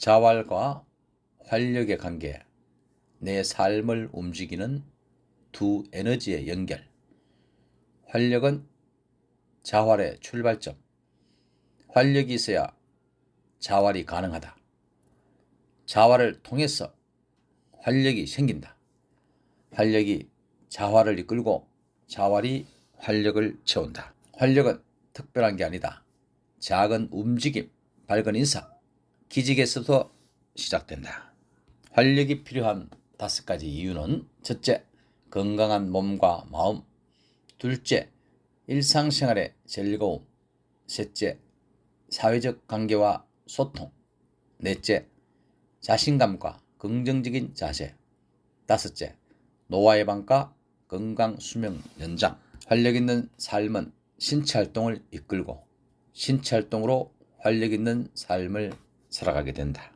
자활과 활력의 관계, 내 삶을 움직이는 두 에너지의 연결. 활력은 자활의 출발점. 활력이 있어야 자활이 가능하다. 자활을 통해서 활력이 생긴다. 활력이 자활을 이끌고 자활이 활력을 채운다. 활력은 특별한 게 아니다. 작은 움직임, 밝은 인사, 기직에서부터 시작된다. 활력이 필요한 다섯 가지 이유는 첫째, 건강한 몸과 마음. 둘째, 일상생활의 즐거움. 셋째, 사회적 관계와 소통. 넷째, 자신감과 긍정적인 자세. 다섯째, 노화 예방과 건강 수명 연장. 활력 있는 삶은 신체 활동을 이끌고 신체 활동으로 활력 있는 삶을 살아가게 된다.